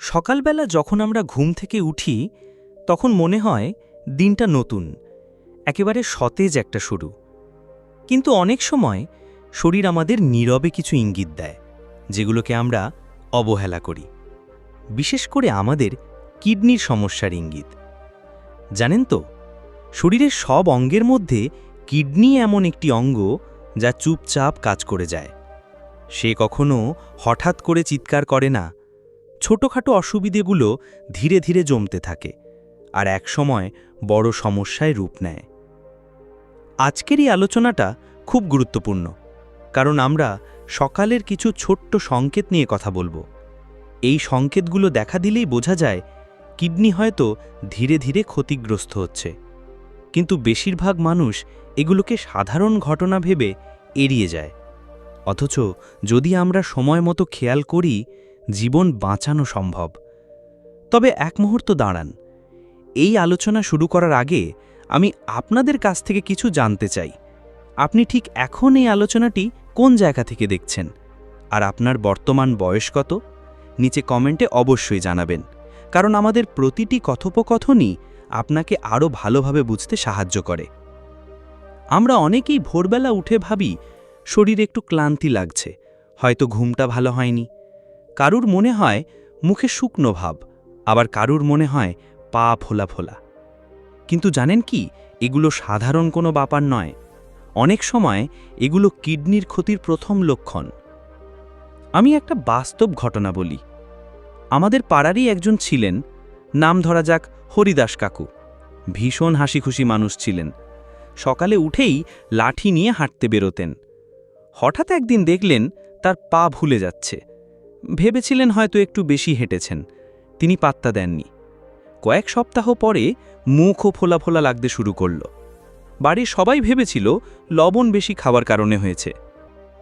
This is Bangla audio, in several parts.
সকালবেলা যখন আমরা ঘুম থেকে উঠি, তখন মনে হয় দিনটা নতুন, একেবারে সতেজ একটা শুরু। কিন্তু অনেক সময় শরীর আমাদের নীরবে কিছু ইঙ্গিত দেয়, যেগুলোকে আমরা অবহেলা করি। বিশেষ করে আমাদের কিডনির সমস্যার ইঙ্গিত। জানেন তো, শরীরের সব অঙ্গের মধ্যে কিডনি এমন একটি অঙ্গ যা চুপচাপ কাজ করে যায়। সে কখনো হঠাৎ করে চিৎকার করে না ছোটখাটো অসুবিধেগুলো ধীরে ধীরে জমতে থাকে আর একসময় বড় সমস্যায় রূপ নেয়। আজকের এই আলোচনাটা খুব গুরুত্বপূর্ণ, কারণ আমরা সকালের কিছু ছোট্ট সংকেত নিয়ে কথা বলব। এই সংকেতগুলো দেখা দিলেই বোঝা যায় কিডনি হয়তো ধীরে ধীরে ক্ষতিগ্রস্ত হচ্ছে। কিন্তু বেশিরভাগ মানুষ এগুলোকে সাধারণ ঘটনা ভেবে এড়িয়ে যায়। অথচ যদি আমরা সময় মতো খেয়াল করি জীবন বাঁচানো সম্ভব। তবে এক মুহূর্ত দাঁড়ান। এই আলোচনা শুরু করার আগে আমি আপনাদের কাছ থেকে কিছু জানতে চাই। আপনি ঠিক এখন এই আলোচনাটি কোন জায়গা থেকে দেখছেন? আর আপনার বর্তমান বয়স কত? নিচে কমেন্টে অবশ্যই জানাবেন। কারণ আমাদের প্রতিটি কথোপকথনই আপনাকে আরও ভালোভাবে বুঝতে সাহায্য করে। আমরা অনেকেই ভোরবেলা উঠে ভাবি, শরীর একটু ক্লান্তি লাগছে, হয়তো ঘুমটা ভালো হয়নি। কারুর মনে হয় মুখে শুকনো ভাব, আবার কারুর মনে হয় পা ফোলা ফোলা। কিন্তু জানেন কি, এগুলো সাধারণ কোনো ব্যাপার নয়। অনেক সময় এগুলো কিডনির ক্ষতির প্রথম লক্ষণ। আমি একটা বাস্তব ঘটনা বলি। আমাদের পাড়ারই একজন ছিলেন, নাম ধরা যাক হরিদাস কাকু। ভীষণ হাসিখুশি মানুষ ছিলেন। সকালে উঠেই লাঠি নিয়ে হাঁটতে বেরোতেন। হঠাৎ একদিন দেখলেন তার পা ভুলে যাচ্ছে। ভেবেছিলেন হয়তো একটু বেশি হেঁটেছেন। তিনি পাত্তা দেননি। কয়েক সপ্তাহ পরে মুখও ফোলা ফোলা লাগতে শুরু করল। বাড়ির সবাই ভেবেছিল লবণ বেশি খাবার কারণে হয়েছে।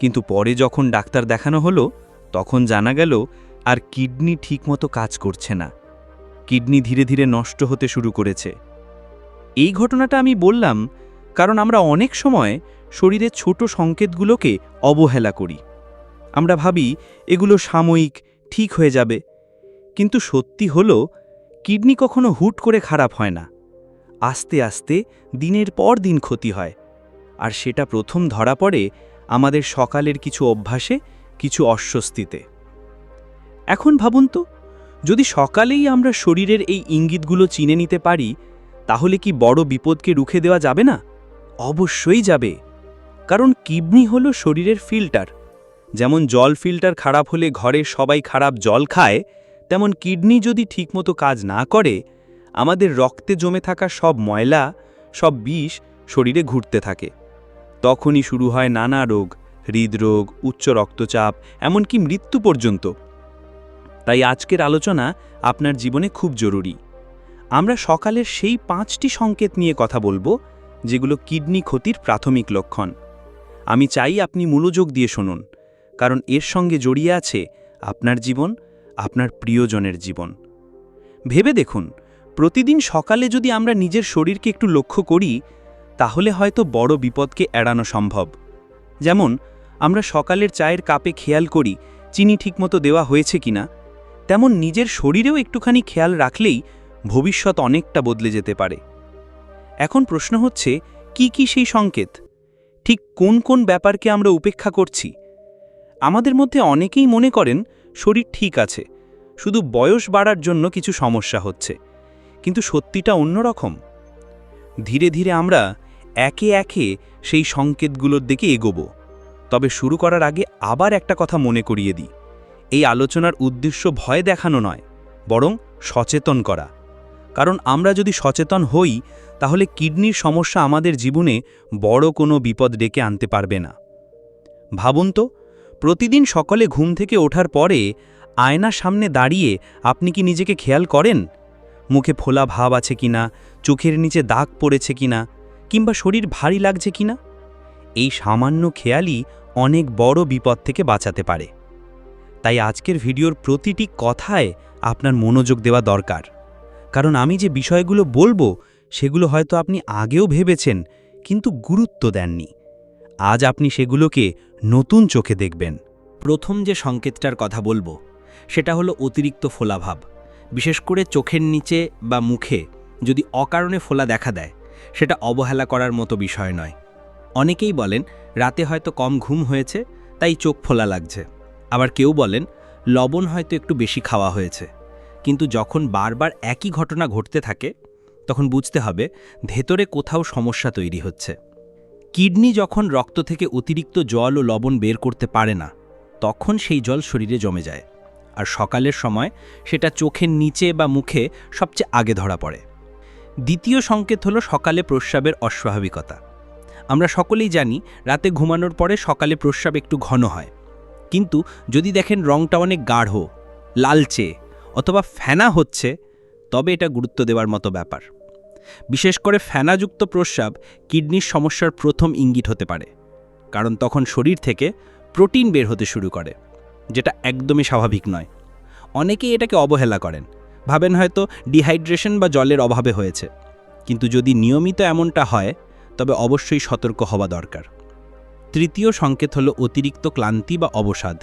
কিন্তু পরে যখন ডাক্তার দেখানো হলো, তখন জানা গেল আর কিডনি ঠিকমতো কাজ করছে না। কিডনি ধীরে ধীরে নষ্ট হতে শুরু করেছে। এই ঘটনাটা আমি বললাম কারণ আমরা অনেক সময় শরীরের ছোট সংকেতগুলোকে অবহেলা করি। আমরা ভাবি এগুলো সাময়িক, ঠিক হয়ে যাবে। কিন্তু সত্যি হলো, কিডনি কখনো হুট করে খারাপ হয় না। আস্তে আস্তে দিনের পর দিন ক্ষতি হয়। আর সেটা প্রথম ধরা পড়ে আমাদের সকালের কিছু অভ্যাসে, কিছু অস্বস্তিতে। এখন ভাবুন তো, যদি সকালেই আমরা শরীরের এই ইঙ্গিতগুলো চিনে নিতে পারি, তাহলে কি বড় বিপদকে রুখে দেওয়া যাবে না? অবশ্যই যাবে। কারণ কিডনি হলো শরীরের ফিল্টার। যেমন জল ফিল্টার খারাপ হলে ঘরে সবাই খারাপ জল খায়, তেমন কিডনি যদি ঠিকমতো কাজ না করে, আমাদের রক্তে জমে থাকা সব ময়লা, সব বিষ শরীরে ঘুরতে থাকে। তখনই শুরু হয় নানা রোগ, হৃদরোগ, উচ্চ রক্তচাপ, এমনকি মৃত্যু পর্যন্ত। তাই আজকের আলোচনা আপনার জীবনে খুব জরুরি। আমরা সকালের সেই পাঁচটি সংকেত নিয়ে কথা বলব, যেগুলো কিডনি ক্ষতির প্রাথমিক লক্ষণ। আমি চাই আপনি মনোযোগ দিয়ে শুনুন। কারণ এর সঙ্গে জড়িয়ে আছে আপনার জীবন, আপনার প্রিয়জনের জীবন। ভেবে দেখুন, প্রতিদিন সকালে যদি আমরা নিজের শরীরকে একটু লক্ষ্য করি, তাহলে হয়তো বড় বিপদকে এড়ানো সম্ভব। যেমন, আমরা সকালের চায়ের কাপে খেয়াল করি, চিনি ঠিকমতো দেওয়া হয়েছে কিনা। তেমন নিজের শরীরেও একটুখানি খেয়াল রাখলেই ভবিষ্যৎ অনেকটা বদলে যেতে পারে। এখন প্রশ্ন হচ্ছে, কি কি সেই সংকেত? ঠিক কোন কোন ব্যাপারকে আমরা উপেক্ষা করছি? আমাদের মধ্যে অনেকেই মনে করেন শরীর ঠিক আছে, শুধু বয়স বাড়ার জন্য কিছু সমস্যা হচ্ছে, কিন্তু সত্যিটা অন্যরকম। ধীরে ধীরে আমরা একে একে সেই সংকেতগুলোর দিকে এগোবো। তবে শুরু করার আগে আবার একটা কথা মনে করিয়ে দিই। এই আলোচনার উদ্দেশ্য ভয় দেখানো নয়, বরং সচেতন করা। কারণ আমরা যদি সচেতন হই, তাহলে কিডনির সমস্যা আমাদের জীবনে বড় কোনো বিপদ ডেকে আনতে পারবে না। ভাবুন তো প্রতিদিন সকালে ঘুম থেকে ওঠার পরে আয়নার সামনে দাঁড়িয়ে আপনি কি নিজেকে খেয়াল করেন? মুখে ফোলা ভাব আছে কিনা চোখের নিচে দাগ পড়েছে কিনা কিংবা শরীর ভারী লাগছে কিনা এই সামান্য খেয়ালই অনেক বড় বিপদ থেকে বাঁচাতে পারে। তাই আজকের ভিডিওর প্রতিটি কথায় আপনার মনোযোগ দেওয়া দরকার। কারণ আমি যে বিষয়গুলো বলব, সেগুলো হয়তো আপনি আগেও ভেবেছেন, কিন্তু গুরুত্ব দেননি। আজ আপনি সেগুলোকে নতুন চোখে দেখবেন। প্রথম যে সংকেতটার কথা বলব, সেটা হলো অতিরিক্ত ফোলাভাব বিশেষ করে চোখের নিচে বা মুখে যদি অকারণে ফোলা দেখা দেয়, সেটা অবহেলা করার মতো বিষয় নয়। অনেকেই বলেন, রাতে হয়তো কম ঘুম হয়েছে, তাই চোখ ফোলা লাগছে। আবার কেউ বলেন, লবণ হয়তো একটু বেশি খাওয়া হয়েছে। কিন্তু যখন বারবার একই ঘটনা ঘটতে থাকে, তখন বুঝতে হবে, ভেতরে কোথাও সমস্যা তৈরি হচ্ছে। কিডনি যখন রক্ত থেকে অতিরিক্ত জল ও লবণ বের করতে পারে না, তখন সেই জল শরীরে জমে যায়। আর সকালের সময় সেটা চোখের নিচে বা মুখে সবচেয়ে আগে ধরা পড়ে। দ্বিতীয় সংকেত হলো সকালে প্রস্রাবের অস্বাভাবিকতা। আমরা সকলেই জানি, রাতে ঘুমানোর পরে সকালে প্রস্রাব একটু ঘন হয়। কিন্তু যদি দেখেন রংটা অনেক গাঢ়, লালচে অথবা ফেনা হচ্ছে, তবে এটা গুরুত্ব দেওয়ার মতো ব্যাপার। বিশেষ করে ফেনাযুক্ত প্রস্রাব কিডনির সমস্যার প্রথম ইঙ্গিত হতে পারে, কারণ তখন শরীর থেকে প্রোটিন বের হতে শুরু করে, যেটা একদমই স্বাভাবিক নয়। অনেকেই এটাকে অবহেলা করেন, ভাবেন হয়তো ডিহাইড্রেশন বা জলের অভাবে হয়েছে, কিন্তু যদি নিয়মিত এমনটা হয়, তবে অবশ্যই সতর্ক হওয়া দরকার। তৃতীয় সংকেত হলো অতিরিক্ত ক্লান্তি বা অবসাদ।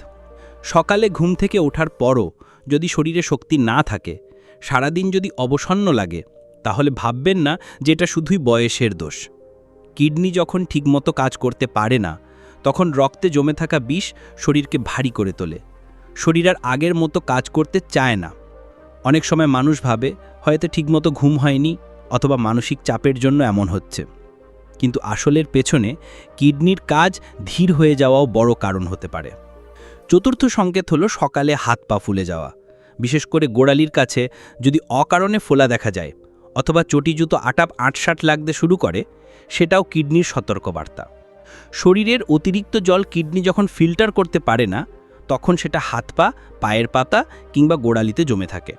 সকালে ঘুম থেকে ওঠার পরও যদি শরীরে শক্তি না থাকে, সারাদিন যদি অবসন্ন লাগে তাহলে ভাববেন না যে এটা শুধুই বয়সের দোষ। কিডনি যখন ঠিকমতো কাজ করতে পারে না, তখন রক্তে জমে থাকা বিষ শরীরকে ভারী করে তোলে। শরীর আর আগের মতো কাজ করতে চায় না। অনেক সময় মানুষ ভাবে, হয়তো ঠিকমতো ঘুম হয়নি অথবা মানসিক চাপের জন্য এমন হচ্ছে। কিন্তু আসলের পেছনে কিডনির কাজ ধীর হয়ে যাওয়াও বড় কারণ হতে পারে। চতুর্থ সংকেত হলো সকালে হাত পা ফুলে যাওয়া। বিশেষ করে গোড়ালির কাছে যদি অকারণে ফোলা দেখা যায় অথবা চটি জুতো আটাপ আটসাট লাগতে শুরু করে, সেটাও কিডনির সতর্কবার্তা। শরীরের অতিরিক্ত জল কিডনি যখন ফিল্টার করতে পারে না, তখন সেটা হাত পা, পায়ের পাতা কিংবা গোড়ালিতে জমে থাকে।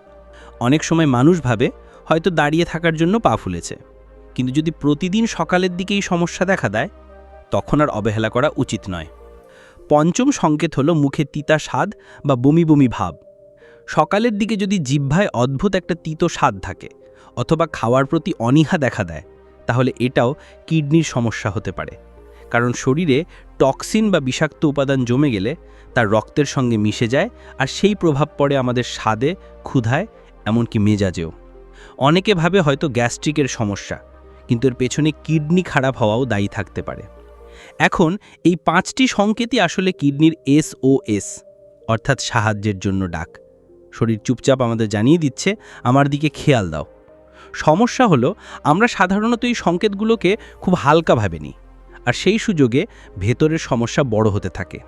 অনেক সময় মানুষ ভাবে, হয়তো দাঁড়িয়ে থাকার জন্য পা ফুলেছে। কিন্তু যদি প্রতিদিন সকালের দিকেই সমস্যা দেখা দেয়, তখন আর অবহেলা করা উচিত নয়। পঞ্চম সংকেত হলো মুখে তিতা স্বাদ বা বমি বমি ভাব। সকালের দিকে যদি জিহ্বায় অদ্ভুত একটা তিতো স্বাদ থাকে অথবা খাওয়ার প্রতি অনীহা দেখা দেয়, তাহলে এটাও কিডনির সমস্যা হতে পারে। কারণ শরীরে টক্সিন বা বিষাক্ত উপাদান জমে গেলে তার রক্তের সঙ্গে মিশে যায় আর সেই প্রভাব পড়ে আমাদের স্বাদে, ক্ষুধায়, এমনকি মেজাজেও। অনেকে ভাবে হয়তো গ্যাস্ট্রিকের সমস্যা, কিন্তু এর পেছনে কিডনি খারাপ হওয়াও দায়ী থাকতে পারে। এখন এই পাঁচটি সংকেতই আসলে কিডনির এস ও এস, অর্থাৎ সাহায্যের জন্য ডাক। শরীর চুপচাপ আমাদের জানিয়ে দিচ্ছে, আমার দিকে খেয়াল দাও। সমস্যা হলো, আমরা সাধারণত এই সংকেতগুলোকে খুব হালকা ভাবে নিই, আর সেই সুযোগে ভেতরের সমস্যা বড় হতে থাকে।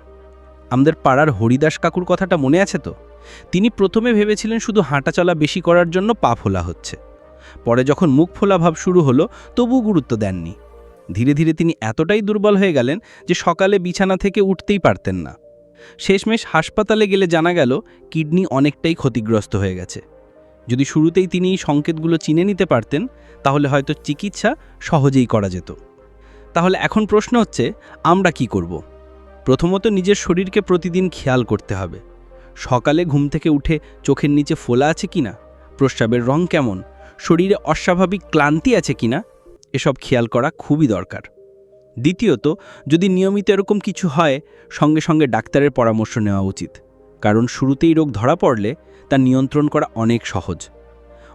আমাদের পাড়ার হরিদাস কাকুর কথাটা মনে আছে তো? তিনি প্রথমে ভেবেছিলেন শুধু হাঁটাচলা বেশি করার জন্য পা ফোলা হচ্ছে। পরে যখন মুখ ফোলা ভাব শুরু হলো তবু গুরুত্ব দেননি। ধীরে ধীরে তিনি এতটাই দুর্বল হয়ে গেলেন যে সকালে বিছানা থেকে উঠতেই পারতেন না। শেষমেশ হাসপাতালে গেলে জানা গেল, কিডনি অনেকটাই ক্ষতিগ্রস্ত হয়ে গেছে। যদি শুরুতেই তিনি এই সংকেতগুলো চিনে নিতে পারতেন, তাহলে হয়তো চিকিৎসা সহজেই করা যেত। তাহলে এখন প্রশ্ন হচ্ছে, আমরা কি করব? প্রথমত নিজের শরীরকে প্রতিদিন খেয়াল করতে হবে। সকালে ঘুম থেকে উঠে চোখের নিচে ফোলা আছে কিনা প্রস্রাবের রং কেমন? শরীরে অস্বাভাবিক ক্লান্তি আছে কিনা এসব খেয়াল করা খুবই দরকার। দ্বিতীয়ত, যদি নিয়মিত এরকম কিছু হয়, সঙ্গে সঙ্গে ডাক্তারের পরামর্শ নেওয়া উচিত। কারণ শুরুতেই রোগ ধরা পড়লে তা নিয়ন্ত্রণ করা অনেক সহজ।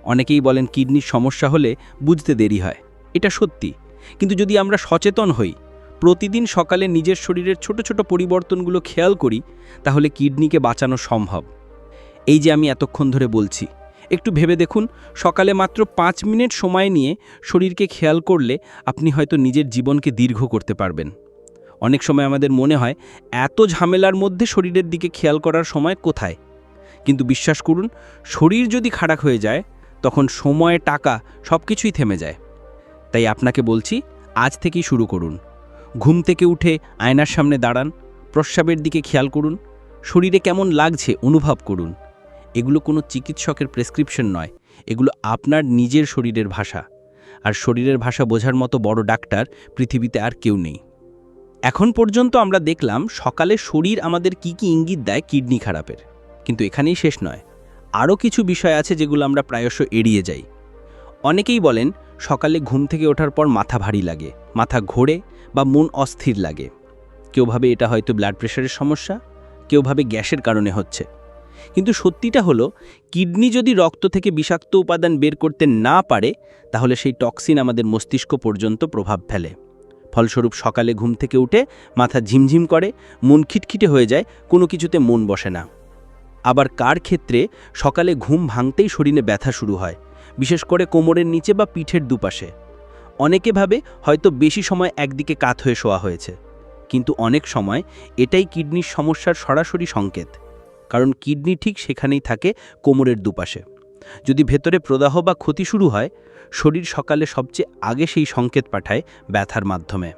অনেকেই বলেন কিডনির সমস্যা হলে বুঝতে দেরি হয়। এটা সত্যি। কিন্তু যদি আমরা সচেতন হই, প্রতিদিন সকালে নিজের শরীরের ছোট ছোট পরিবর্তনগুলো খেয়াল করি, তাহলে কিডনিকে বাঁচানো সম্ভব। এই যে আমি এতক্ষণ ধরে বলছি, একটু ভেবে দেখুন, সকালে মাত্র পাঁচ মিনিট সময় নিয়ে শরীরকে খেয়াল করলে আপনি হয়তো নিজের জীবনকে দীর্ঘ করতে পারবেন। অনেক সময় আমাদের মনে হয় এত ঝামেলার মধ্যে শরীরের দিকে খেয়াল করার সময় কোথায়? কিন্তু বিশ্বাস করুন, শরীর যদি খারাপ হয়ে যায়, তখন সময়, টাকা সব কিছুই থেমে যায়। তাই আপনাকে বলছি, আজ থেকেই শুরু করুন। ঘুম থেকে উঠে আয়নার সামনে দাঁড়ান, প্রস্রাবের দিকে খেয়াল করুন, শরীরে কেমন লাগছে অনুভব করুন। এগুলো কোনো চিকিৎসকের প্রেসক্রিপশন নয়, এগুলো আপনার নিজের শরীরের ভাষা। আর শরীরের ভাষা বোঝার মতো বড় ডাক্তার পৃথিবীতে আর কেউ নেই। এখন পর্যন্ত আমরা দেখলাম সকালে শরীর আমাদের কি কি ইঙ্গিত দেয় কিডনি খারাপের। কিন্তু এখানেই শেষ নয়। আরও কিছু বিষয় আছে যেগুলো আমরা প্রায়শ এড়িয়ে যাই। অনেকেই বলেন, সকালে ঘুম থেকে ওঠার পর মাথা ভারী লাগে, মাথা ঘোরে বা মন অস্থির লাগে। কেউ ভাবে এটা হয়তো ব্লাড প্রেশারের সমস্যা, কেউ ভাবে গ্যাসের কারণে হচ্ছে। কিন্তু সত্যিটা হলো, কিডনি যদি রক্ত থেকে বিষাক্ত উপাদান বের করতে না পারে, তাহলে সেই টক্সিন আমাদের মস্তিষ্ক পর্যন্ত প্রভাব ফেলে। ফলস্বরূপ সকালে ঘুম থেকে উঠে মাথা ঝিমঝিম করে, মন খিটখিটে হয়ে যায়, কোনো কিছুতে মন বসে না। আবার কার ক্ষেত্রে সকালে ঘুম ভাঙতেই শরীরে ব্যথা শুরু হয়, বিশেষ করে কোমরের নিচে বা পিঠের দুপাশে। অনেকে ভাবে হয়তো বেশি সময় একদিকে কাত হয়ে শোয়া হয়েছে, কিন্তু অনেক সময় এটাই কিডনির সমস্যার সরাসরি সংকেত, কারণ কিডনি ঠিক সেখানেই থাকে কোমরের দুপাশে। যদি ভেতরে প্রদাহ বা ক্ষতি শুরু হয় শরীর সকালে সবচেয়ে আগে সেই সংকেত পাঠায় ব্যথার মাধ্যমে।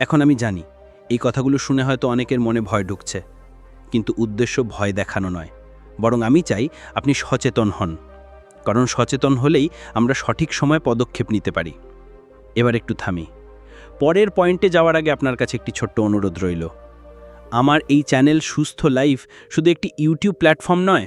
এখন আমি জানি, এই কথাগুলো শুনে হয়তো অনেকের মনে ভয় ঢুকছে, কিন্তু উদ্দেশ্য ভয় দেখানো নয়। বরং আমি চাই আপনি সচেতন হন, কারণ সচেতন হলেই আমরা সঠিক সময় পদক্ষেপ নিতে পারি। এবার একটু থামি। পরের পয়েন্টে যাওয়ার আগে আপনার কাছে একটি ছোট্ট অনুরোধ রইল। আমার এই চ্যানেল সুস্থ লাইফ শুধু একটি ইউটিউব প্ল্যাটফর্ম নয়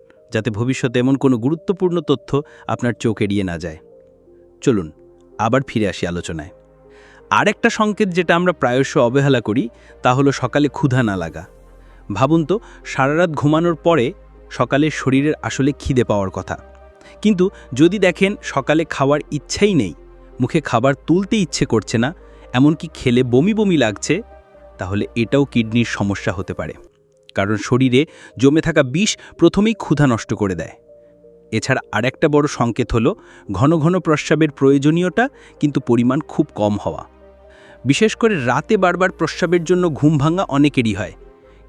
যাতে ভবিষ্যতে এমন কোনো গুরুত্বপূর্ণ তথ্য আপনার চোখ এড়িয়ে না যায়। চলুন, আবার ফিরে আসি আলোচনায়। আরেকটা সংকেত যেটা আমরা প্রায়শ অবহেলা করি, তা হলো সকালে ক্ষুধা না লাগা। ভাবুন তো সারা রাত ঘুমানোর পরে সকালে শরীরের আসলে খিদে পাওয়ার কথা। কিন্তু যদি দেখেন সকালে খাওয়ার ইচ্ছাই নেই, মুখে খাবার তুলতে ইচ্ছে করছে না, এমনকি খেলে বমি বমি লাগছে, তাহলে এটাও কিডনির সমস্যা হতে পারে। কারণ শরীরে জমে থাকা বিষ প্রথমেই ক্ষুধা নষ্ট করে দেয়। এছাড়া আরেকটা বড় সংকেত হলো ঘন ঘন প্রস্রাবের প্রয়োজনীয়তা কিন্তু পরিমাণ খুব কম হওয়া। বিশেষ করে রাতে বারবার প্রস্রাবের জন্য ঘুম ভাঙা অনেকেরই হয়।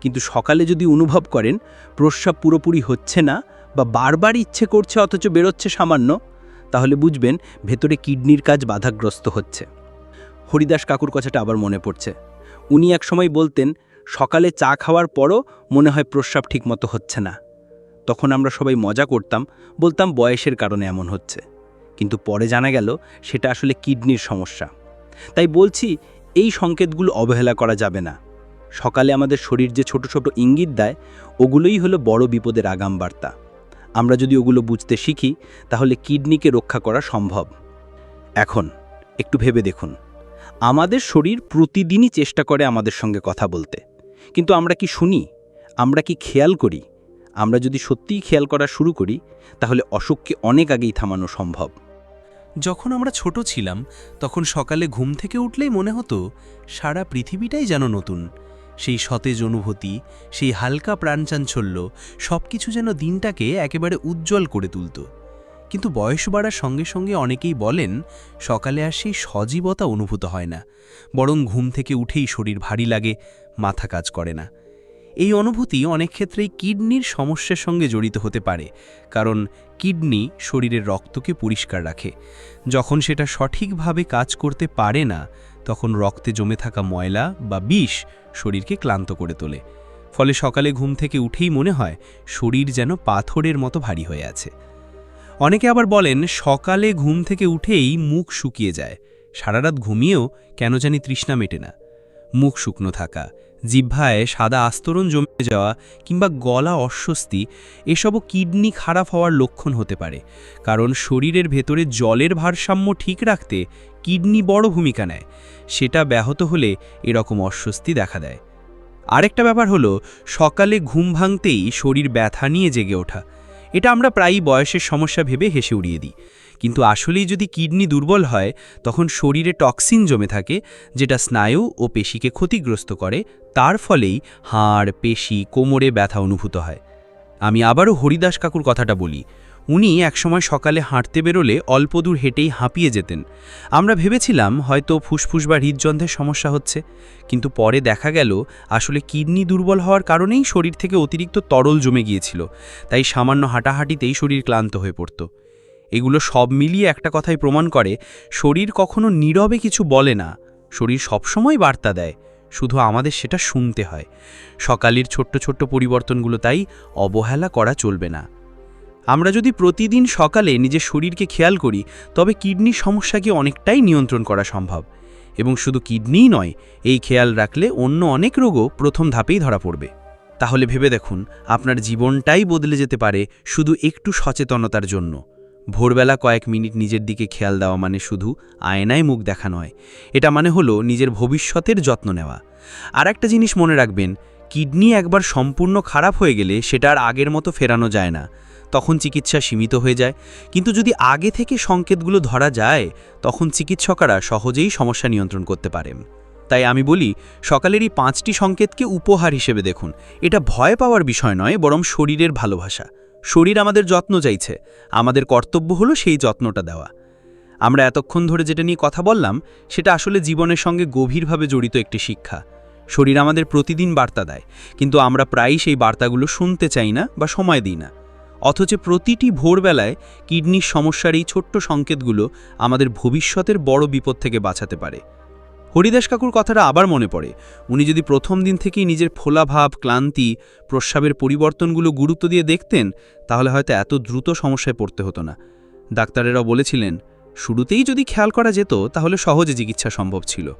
কিন্তু সকালে যদি অনুভব করেন, প্রস্রাব পুরোপুরি হচ্ছে না বা বারবার ইচ্ছে করছে অথচ বেরোচ্ছে সামান্য, তাহলে বুঝবেন ভেতরে কিডনির কাজ বাধাগ্রস্ত হচ্ছে। হরিদাস কাকুর কথাটা আবার মনে পড়ছে। উনি এক সময় বলতেন সকালে চা খাওয়ার পরও মনে হয় প্রস্রাব ঠিকমতো হচ্ছে না। তখন আমরা সবাই মজা করতাম, বলতাম বয়সের কারণে এমন হচ্ছে। কিন্তু পরে জানা গেল সেটা আসলে কিডনির সমস্যা। তাই বলছি, এই সংকেতগুলো অবহেলা করা যাবে না। সকালে আমাদের শরীর যে ছোট ছোট ইঙ্গিত দেয়, ওগুলোই হলো বড় বিপদের আগাম বার্তা। আমরা যদি ওগুলো বুঝতে শিখি, তাহলে কিডনিকে রক্ষা করা সম্ভব। এখন, একটু ভেবে দেখুন। আমাদের শরীর প্রতিদিনই চেষ্টা করে আমাদের সঙ্গে কথা বলতে। কিন্তু আমরা কি শুনি? আমরা কি খেয়াল করি? আমরা যদি সত্যিই খেয়াল করা শুরু করি, তাহলে অসুখকে অনেক আগেই থামানো সম্ভব। যখন আমরা ছোট ছিলাম, তখন সকালে ঘুম থেকে উঠলেই মনে হতো, সারা পৃথিবীটাই যেন নতুন। সেই সতেজ অনুভূতি, সেই হালকা প্রাণচাঞ্চল্য সব কিছু যেন দিনটাকে একেবারে উজ্জ্বল করে তুলত। কিন্তু বয়স বাড়ার সঙ্গে সঙ্গে অনেকেই বলেন, সকালে আর সেই সজীবতা অনুভূত হয় না। বরং ঘুম থেকে উঠেই শরীর ভারী লাগে মাথা কাজ করে না। এই অনুভূতি অনেক ক্ষেত্রেই কিডনির সমস্যার সঙ্গে জড়িত হতে পারে, কারণ কিডনি শরীরের রক্তকে পরিষ্কার রাখে। যখন সেটা সঠিকভাবে কাজ করতে পারে না, তখন রক্তে জমে থাকা ময়লা বা বিষ শরীরকে ক্লান্ত করে তোলে। ফলে সকালে ঘুম থেকে উঠেই মনে হয় শরীর যেন পাথরের মতো ভারী হয়ে আছে। অনেকে আবার বলেন সকালে ঘুম থেকে উঠেই মুখ শুকিয়ে যায়। সারারাত ঘুমিয়েও কেন জানি তৃষ্ণা মেটে না। মুখ শুকনো থাকা, জিহ্বায় সাদা আস্তরণ জমে যাওয়া কিংবা গলা অস্বস্তি, এসবও কিডনি খারাপ হওয়ার লক্ষণ হতে পারে। কারণ শরীরের ভেতরে জলের ভারসাম্য ঠিক রাখতে কিডনি বড় ভূমিকা নেয়। সেটা ব্যাহত হলে এরকম অস্বস্তি দেখা দেয়। আরেকটা ব্যাপার হলো, সকালে ঘুম ভাঙতেই শরীর ব্যথা নিয়ে জেগে ওঠা। এটা আমরা প্রায়ই বয়সের সমস্যা ভেবে হেসে উড়িয়ে দিই। কিন্তু আসলেই যদি কিডনি দুর্বল হয়, তখন শরীরে টক্সিন জমে থাকে, যেটা স্নায়ু ও পেশিকে ক্ষতিগ্রস্ত করে। তার ফলেই হাড়, পেশি, কোমরে ব্যথা অনুভূত হয়। আমি আবারও হরিদাস কাকুর কথাটা বলি। উনি একসময় সকালে হাঁটতে বেরোলে অল্প দূর হেঁটেই হাঁপিয়ে যেতেন। আমরা ভেবেছিলাম হয়তো ফুসফুস বা হৃদযন্ত্রের সমস্যা হচ্ছে, কিন্তু পরে দেখা গেল আসলে কিডনি দুর্বল হওয়ার কারণেই শরীর থেকে অতিরিক্ত তরল জমে গিয়েছিল, তাই সামান্য হাঁটাহাঁটিতেই শরীর ক্লান্ত হয়ে পড়ত। এগুলো সব মিলিয়ে একটা কথাই প্রমাণ করে, শরীর কখনো নীরবে কিছু বলে না, শরীর সবসময় বার্তা দেয়, শুধু আমাদের সেটা শুনতে হয়। সকালের ছোট্ট ছোট্ট পরিবর্তনগুলো তাই অবহেলা করা চলবে না। আমরা যদি প্রতিদিন সকালে নিজের শরীরকে খেয়াল করি, তবে কিডনির সমস্যাকে অনেকটাই নিয়ন্ত্রণ করা সম্ভব। এবং শুধু কিডনিই নয়, এই খেয়াল রাখলে অন্য অনেক রোগও প্রথম ধাপেই ধরা পড়বে। তাহলে ভেবে দেখুন, আপনার জীবনটাই বদলে যেতে পারে শুধু একটু সচেতনতার জন্য। ভোরবেলা কয়েক মিনিট নিজের দিকে খেয়াল দেওয়া মানে শুধু আয়নায় মুখ দেখা নয়। এটা মানে হলো নিজের ভবিষ্যতের যত্ন নেওয়া। আর একটা জিনিস মনে রাখবেন, কিডনি একবার সম্পূর্ণ খারাপ হয়ে গেলে সেটা আর আগের মতো ফেরানো যায় না। তখন চিকিৎসা সীমিত হয়ে যায়। কিন্তু যদি আগে থেকে সংকেতগুলো ধরা যায়, তখন চিকিৎসকরা সহজেই সমস্যা নিয়ন্ত্রণ করতে পারেন। তাই আমি বলি, সকালের এই পাঁচটি সংকেতকে উপহার হিসেবে দেখুন। এটা ভয় পাওয়ার বিষয় নয়, বরং শরীরের ভালোবাসা। শরীর আমাদের যত্ন চাইছে। আমাদের কর্তব্য হলো সেই যত্নটা দেওয়া। আমরা এতক্ষণ ধরে যেটা নিয়ে কথা বললাম, সেটা আসলে জীবনের সঙ্গে গভীরভাবে জড়িত একটি শিক্ষা। শরীর আমাদের প্রতিদিন বার্তা দেয়। কিন্তু আমরা প্রায়ই সেই বার্তাগুলো শুনতে চাই না বা সময় দিই না। অথচ প্রতিটি ভোরবেলায় কিডনির সমস্যার এই ছোট্ট সংকেতগুলো আমাদের ভবিষ্যতের বড় বিপদ থেকে বাঁচাতে পারে। হরিদাস কাকুর কথাটা আবার মনে পড়ে। উনি যদি প্রথম দিন থেকেই নিজের ফোলাভাব ক্লান্তি, প্রস্রাবের পরিবর্তনগুলো গুরুত্ব দিয়ে দেখতেন, তাহলে হয়তো এত দ্রুত সমস্যায় পড়তে হতো না। ডাক্তারেরাও বলেছিলেন, শুরুতেই যদি খেয়াল করা যেত, তাহলে সহজে চিকিৎসা সম্ভব ছিল।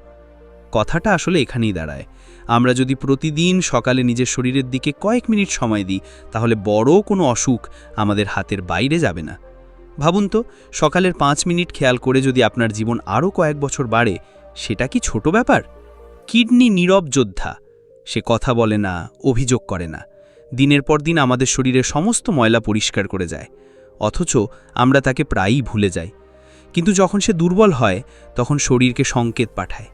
কথাটা আসলে এখানেই দাঁড়ায়। আমরা যদি প্রতিদিন সকালে নিজের শরীরের দিকে কয়েক মিনিট সময় দিই, তাহলে বড় কোনো অসুখ আমাদের হাতের বাইরে যাবে না। ভাবুন তো, সকালের পাঁচ মিনিট খেয়াল করে যদি আপনার জীবন আরও কয়েক বছর বাড়ে, সেটা কি ছোট ব্যাপার? কিডনি নীরব যোদ্ধা। সে কথা বলে না, অভিযোগ করে না। দিনের পর দিন আমাদের শরীরের সমস্ত ময়লা পরিষ্কার করে যায়। অথচ আমরা তাকে প্রায়ই ভুলে যাই। কিন্তু যখন সে দুর্বল হয়, তখন শরীরকে সংকেত পাঠায়।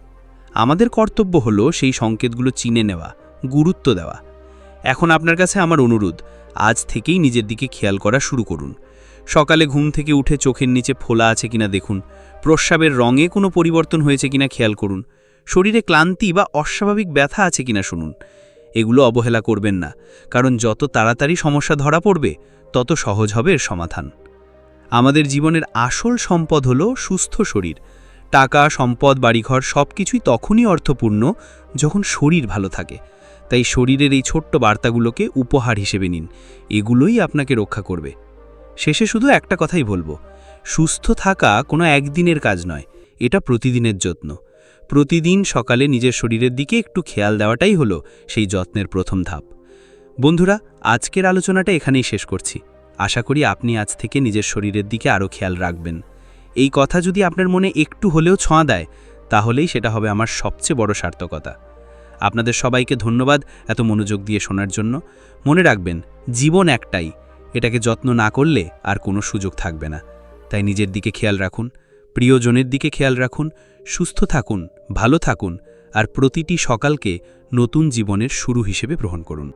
আমাদের কর্তব্য হলো সেই সংকেতগুলো চিনে নেওয়া, গুরুত্ব দেওয়া। এখন আপনার কাছে আমার অনুরোধ, আজ থেকেই নিজের দিকে খেয়াল করা শুরু করুন। সকালে ঘুম থেকে উঠে চোখের নিচে ফোলা আছে কিনা দেখুন। প্রস্রাবের রঙে কোনো পরিবর্তন হয়েছে কিনা খেয়াল করুন। শরীরে ক্লান্তি বা অস্বাভাবিক ব্যথা আছে কিনা শুনুন। এগুলো অবহেলা করবেন না, কারণ যত তাড়াতাড়ি সমস্যা ধরা পড়বে, তত সহজ হবে এর সমাধান। আমাদের জীবনের আসল সম্পদ হলো সুস্থ শরীর টাকা, সম্পদ, বাড়িঘর সব কিছুই তখনই অর্থপূর্ণ যখন শরীর ভালো থাকে। তাই শরীরের এই ছোট্ট বার্তাগুলোকে উপহার হিসেবে নিন। এগুলোই আপনাকে রক্ষা করবে। শেষে শুধু একটা কথাই বলব। সুস্থ থাকা কোনো একদিনের কাজ নয়, এটা প্রতিদিনের যত্ন। প্রতিদিন সকালে নিজের শরীরের দিকে একটু খেয়াল দেওয়াটাই হলো সেই যত্নের প্রথম ধাপ। বন্ধুরা, আজকের আলোচনাটা এখানেই শেষ করছি। আশা করি আপনি আজ থেকে নিজের শরীরের দিকে আরও খেয়াল রাখবেন। এই কথা যদি আপনার মনে একটু হলেও ছোঁয়া দেয়, তাহলেই সেটা হবে আমার সবচেয়ে বড় সার্থকতা। আপনাদের সবাইকে ধন্যবাদ এত মনোযোগ দিয়ে শোনার জন্য। মনে রাখবেন, জীবন একটাই। এটাকে যত্ন না করলে আর কোনো সুযোগ থাকবে না। তাই নিজের দিকে খেয়াল রাখুন, প্রিয়জনের দিকে খেয়াল রাখুন, সুস্থ থাকুন, ভালো থাকুন, আর প্রতিটি সকালকে নতুন জীবনের শুরু হিসেবে গ্রহণ করুন।